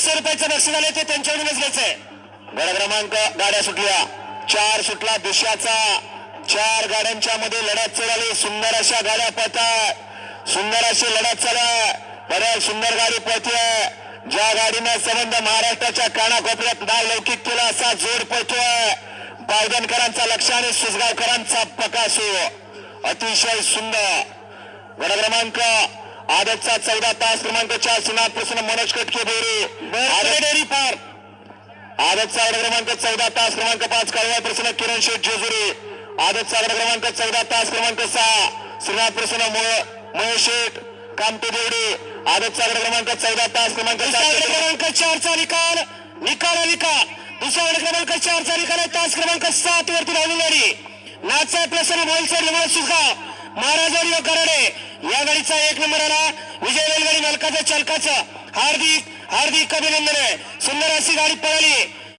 पाचशे रुपयाचं बक्षीस आले ते त्यांच्याकडूनच घ्यायचंय गड क्रमांक गाड्या सुटल्या. चार सुटला दिशाचा. चार गाड्यांच्या मध्ये लढत चालली. सुंदर अशा गाड्या पळतात. सुंदर अशी लढत चालू बऱ्याच सुंदर गाडी पळते ज्या गाडीनं संबंध महाराष्ट्राच्या कानाकोपऱ्यात नाव लौकिक केला असा जोर पळतोय. बावधनकरांचा लक्ष आणि सुसगावकरांचा प्रकाश अतिशय सुंदर. गड क्रमांक आदतचा चौदा तास क्रमांक चार सुनाथ प्रसन्न मनोज कटके बोरे आदत डेअरी फार आदतचा आकडा क्रमांक चौदा तास क्रमांक पाच कळवा प्रसन्न किरण शेठ जेजुरी. आदतचा आकडा क्रमांक चौदा तास क्रमांक सहा श्रीनाथ प्रसन्न महेश शेठ कामटे देवडे आदतचा आकडा क्रमांक चौदा तास क्रमांक क्रमांक चारचा निकाल. निकाल निकाल. दुसरा गड क्रमांक चारचा निकाल आहे. तास क्रमांक सात वरती गाडी नाचा प्रसन्न मोलसर सुसगाव महाराजारी व कराडे. या गाडीचा एक नंबर आला. विजय रेलगाडी मालकाचा चालकाचं हार्दिक हार्दिक अभिनंदन आहे. सुंदर अशी गाडी पळाली.